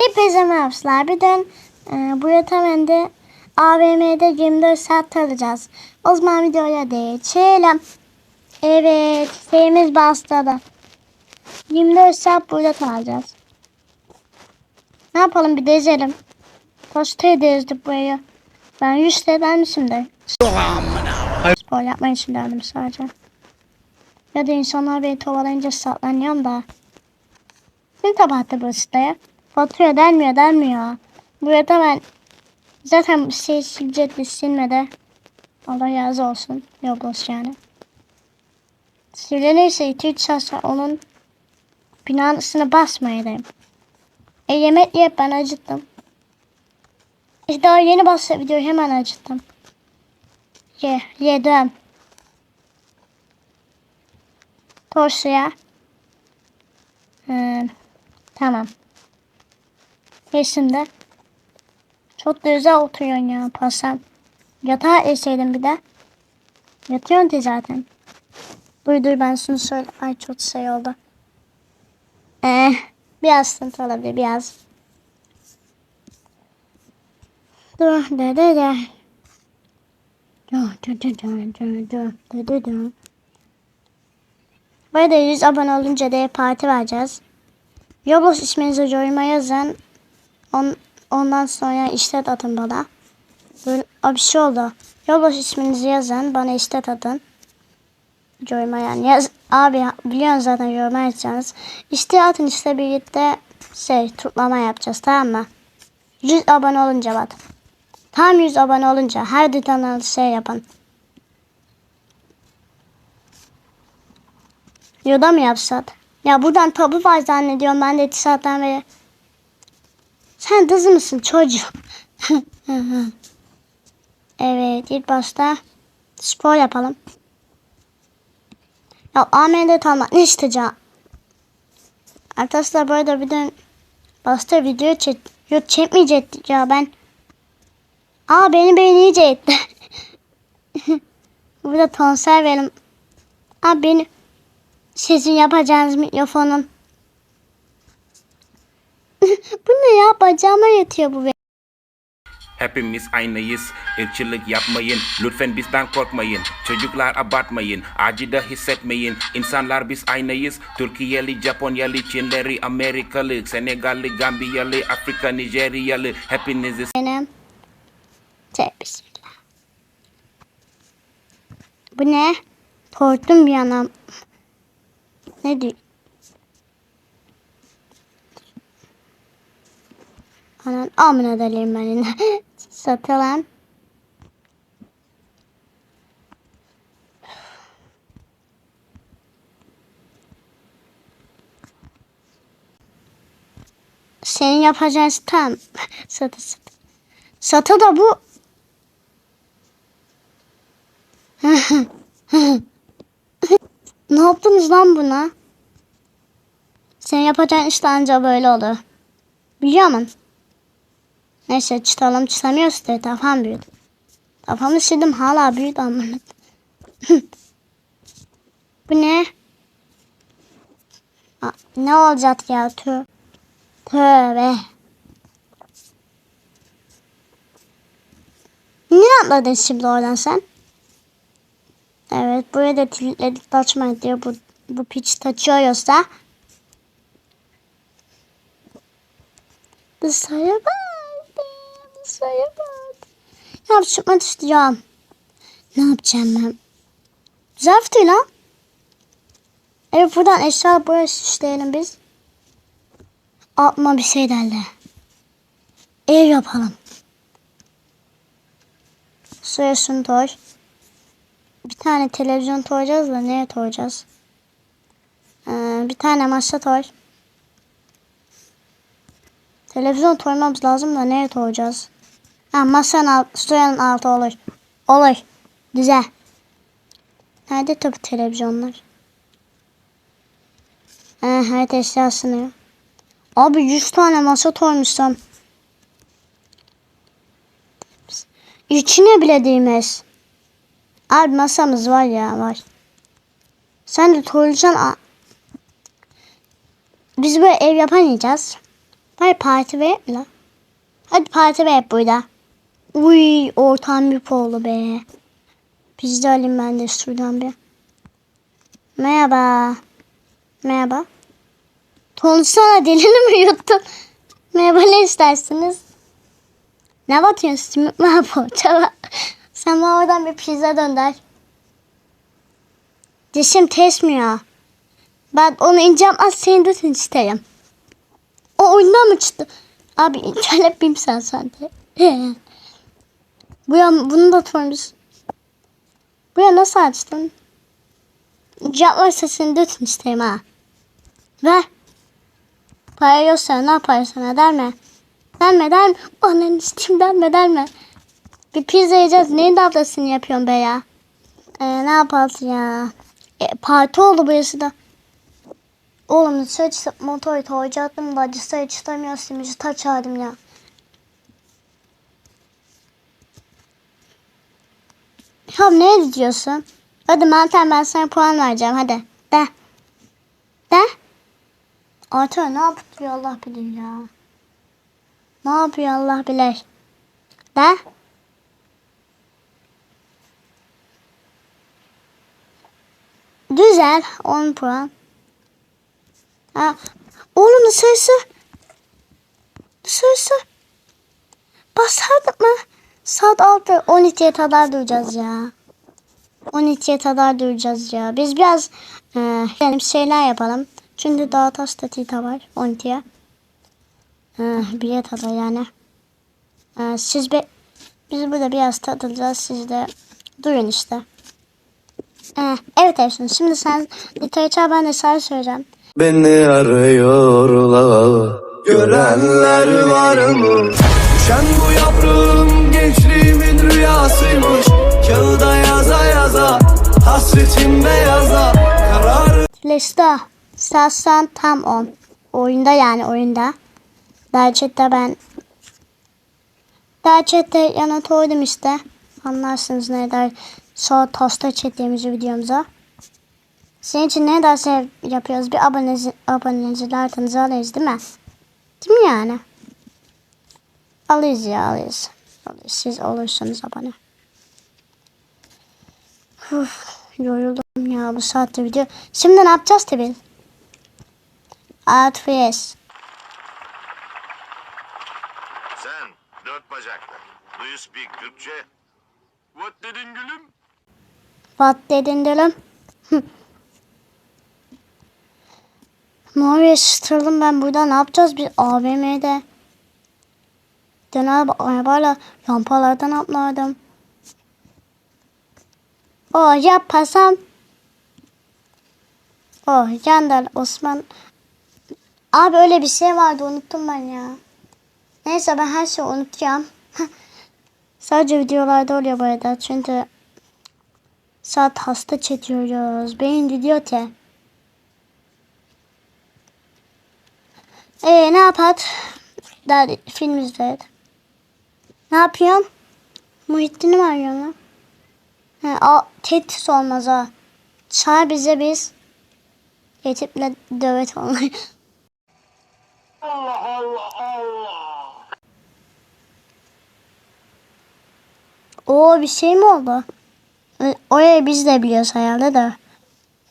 Hepinize merhabalar. Bir de e, bu yatamende AVM'de 24 saat kalacağız. O zaman videoya geçelim. Evet. Şeyimiz başladı. 24 saat burada kalacağız. Ne yapalım bir gezelim. Kaç ederiz burayı. Ben 100 TL vermişim de. Spor yapmayı için derdim sadece. Ya da insanlar beni kovalayınca saklanıyorum da. Kim kapattı bu siteye? Fatura denmiyor denmiyor. Buraya da ben zaten şey ücretli silmedi. Allah razı olsun. Roblox yani. Silinirse 2-3 saat sonra onun binasını basmayayım. E yemek yiyip ben acıttım. İşte daha yeni bastı videoyu hemen acıttım. Ye, yedim. Torsuya. Ee, tamam. Kesimde. Çok güzel oturuyorsun ya pasan. Yatağa eseydin bir de. Yatıyorsun ki zaten. Duy ben şunu söyle. Ay çok şey oldu. Ee, biraz sıkıntı olabilir biraz. Dur dur dur dur. Dur dur dur dur dur dur dur dur. Bu arada 100 abone olunca da parti vereceğiz. Yobos isminizi yoruma yazın. On, ondan sonra işlet atın bana. Böyle Aa, bir şey oldu. Roblox isminizi yazın. Bana işlet atın. Yoruma yani. Yaz, abi biliyorsun zaten yoruma yazacaksınız. İşte atın işte birlikte şey tutlama yapacağız tamam mı? 100 abone olunca bak. Tam 100 abone olunca her detaylı şey yapın. Yoda mı yapsak? Ya buradan tabu var zannediyorum ben de 2 saatten beri. Sen kız mısın çocuğum? evet ilk başta spor yapalım. Ya AMD tamam ne isteyeceğim? Arkadaşlar arada bir de başta video çek yok çekmeyecektik ya ben. Aa beni etti. Burada konser verim. Aa beni sizin yapacağınız mikrofonun. bu ne ya bacağıma yatıyor bu. Hepimiz aynıyız, ırkçılık yapmayın, lütfen bizden korkmayın. Çocuklar abartmayın, acıda hissetmeyin. İnsanlar biz aynıyız, Türkiye'li, Japonyalı, Çinleri, Amerikalı, Senegalli, Gambiyalı, Afrika, Nijeryalı. Hepinizi Benim. Bismillah. Bu ne? Korktum bir anam. Ne diyor? Anan amına ben yine. Satalım. Senin yapacağın tam. Satı satı. Satı da bu. ne yaptınız lan buna? Sen yapacağın işte anca böyle olur. Biliyor musun? Neyse çıtalım çıtamıyoruz da kafam büyüdü. Kafamı sildim hala büyüdü ama. bu ne? Aa, ne olacak ya tö Tövbe. Niye atladın şimdi oradan sen? Evet buraya da tilitledik taçmayın diyor. Bu, bu piç taçıyorsa. Dışarıya bak. Dışarıya bak. Ya çıkmak istiyorum. Ne yapacağım ben? Güzel fikir lan. Evet buradan eşya buraya süsleyelim biz. Atma bir şey derler. Ev yapalım. Suya şunu koy. Bir tane televizyon koyacağız da neye koyacağız? Ee, bir tane masa koy. Televizyon koymamız lazım da neye koyacağız? Ha, masanın alt, suyun altı olur. Olur. Güzel. Nerede tabi televizyonlar? Ha, evet eşyasını. Abi 100 tane masa koymuşsun. İçine bile değmez. Abi masamız var ya var. Sen de koyacaksın. Biz böyle ev yapamayacağız. Vay parti ver mi lan? Hadi parti ver burada. Uy ortam bir polo be. Biz de alayım ben de şuradan bir. Merhaba. Merhaba. Konuşsana dilini mi yuttun? Merhaba ne istersiniz? Ne bakıyorsun? Mi poğaça Sen bana oradan bir pizza dönder. Dişim kesmiyor. Ben onu ineceğim az seni de isterim. O oyundan mı çıktı? Abi internet bim sen sende. Bu ya bunu da tutmuş. Bu ya nasıl açtın? Cevap sesini de isterim ha. Ver. Para yoksa ne yaparsın derme. Derme derme. Annen isteyeyim derme derme. Bir pizza yiyeceğiz. Neyin davlasını yapıyorsun be ya? Ee, ne yapalım ya? E, parti oldu burası da. Oğlum dışarı çıkıp motoru toyacaktım da dışarı çıkamıyorsun. Müziği taçardım ya. Ya ne diyorsun? Hadi Meltem ben sana puan vereceğim hadi. De. De. Artur ne yapıyor Allah bilir ya. Ne yapıyor Allah bilir. De. Güzel 10 puan. Ha. Oğlum dışarısı. Dışarısı. Basardık mı? Saat 6 12'ye kadar duracağız ya. 12'ye kadar duracağız ya. Biz biraz e, yani şeyler yapalım. Çünkü daha taş tatita var 12'ye. E, bir kadar yani. E, siz be, biz burada biraz tadılacağız. Siz de durun işte. E, evet Efsun. Şimdi sen literatür ben de sana söyleyeceğim. Beni arıyorlar Görenler var mı? Düşen bu gençliğimin rüyasıymış Kağıda yaza yaza Hasretim beyaza Kararı Flash'ta satsan tam 10. Oyunda yani oyunda. Gerçekte ben Gerçekte yana koydum işte. Anlarsınız ne der. Sonra tosta çektiğimiz videomuza. Senin için ne derse yapıyoruz. Bir aboneci, abonecilerden alırız değil mi? Değil mi yani? Alırız ya alırız. Siz olursanız abone. Uf, yoruldum ya bu saatte video. Şimdi ne yapacağız tabii? Alt yes. Sen dört bacaklı. Do you speak Türkçe? What dedin gülüm? What dedin dilim? Mavi sıçradım ben burada ne yapacağız biz AVM'de? Döner arabayla lampalardan atlardım. Oh yapasam. Oh Yandal Osman. Abi öyle bir şey vardı unuttum ben ya. Neyse ben her şeyi unutacağım. Sadece videolarda oluyor bu arada çünkü saat hasta çekiyoruz. Beyin gidiyor ki. Ee ne yapat? Daha film izledik. Ne yapıyorsun? Muhittin'i mi arıyorsun lan? He, a, tehdit olmaz ha. Çağır bize biz. Yetiple dövet olmayı. Allah Allah Allah. Oo bir şey mi oldu? E, Orayı biz de biliyoruz herhalde de.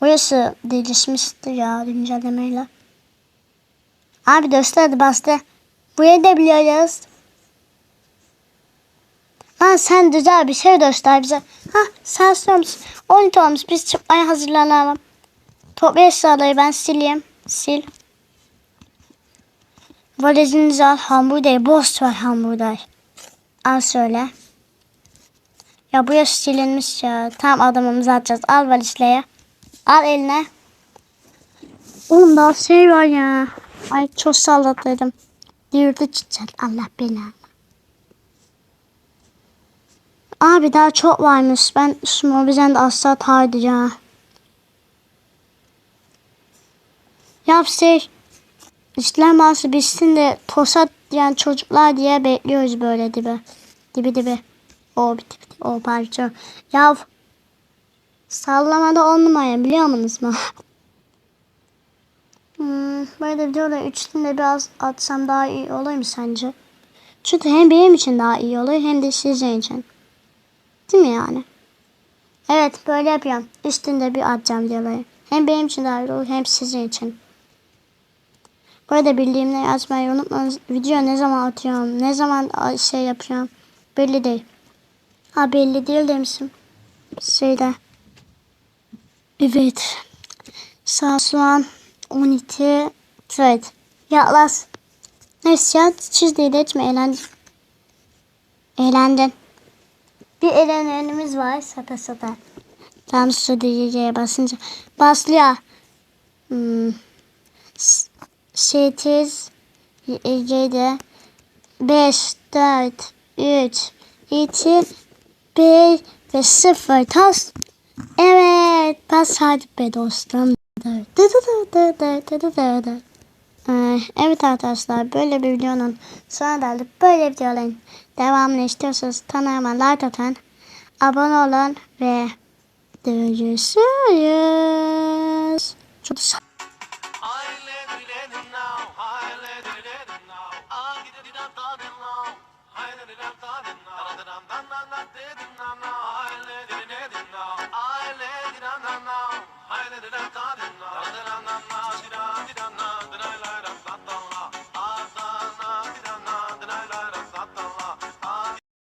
Orası değişmiştir ya güncellemeyle. Abi gösterdi bastı. Burayı da biliyoruz. Ha sen güzel bir şey göster bize. Ha sen sormuş. 12 olmuş biz çıkmaya hazırlanalım. Toplu eşyaları ben sileyim. Sil. Valizinizi al hamburger. Boş var hamburger. Al şöyle. Ya bu yaş silinmiş ya. Tam adamımızı atacağız. Al valizleye. Al eline. Oğlum daha şey var ya. Ay çok sallatlıydım. Yürüdü çiçek. Allah belanı. Abi daha çok varmış. Ben şu mobilden de asla tardı ya. Yap şey. İşlem bahsi bitsin de tosat yani çocuklar diye bekliyoruz böyle dibi. Dibi dibi. O bitti bitti. O parça. Ya sallamada on numara biliyor musunuz mu? Hmm, böyle videoda üçünü de biraz atsam daha iyi olur mu sence? Çünkü hem benim için daha iyi olur hem de sizin için. Değil mi yani? Evet böyle yapıyorum. Üstünde bir atacağım diyorlar. Hem benim için daha iyi olur hem sizin için. Bu arada bildiğimle yazmayı unutmayın. Video ne zaman atıyorum, ne zaman şey yapıyorum belli değil. Ha belli değil demişim. Şeyde. Evet. Saat şu an 12. Evet. Yaklaş. Neyse ya çizdiği de etme eğlendin. Eğlendin. Bir eğlenenimiz var sata sata. Tam diyeceğe basınca. Başlıyor. Hmm. S- 8 7 5 4 3 2 1 ve 0 tas. Evet, pas hadi be dostum. Evet arkadaşlar böyle bir videonun sonuna geldik. Böyle videoların devamını istiyorsanız kanalıma like atın. Abone olun ve görüşürüz. Çok I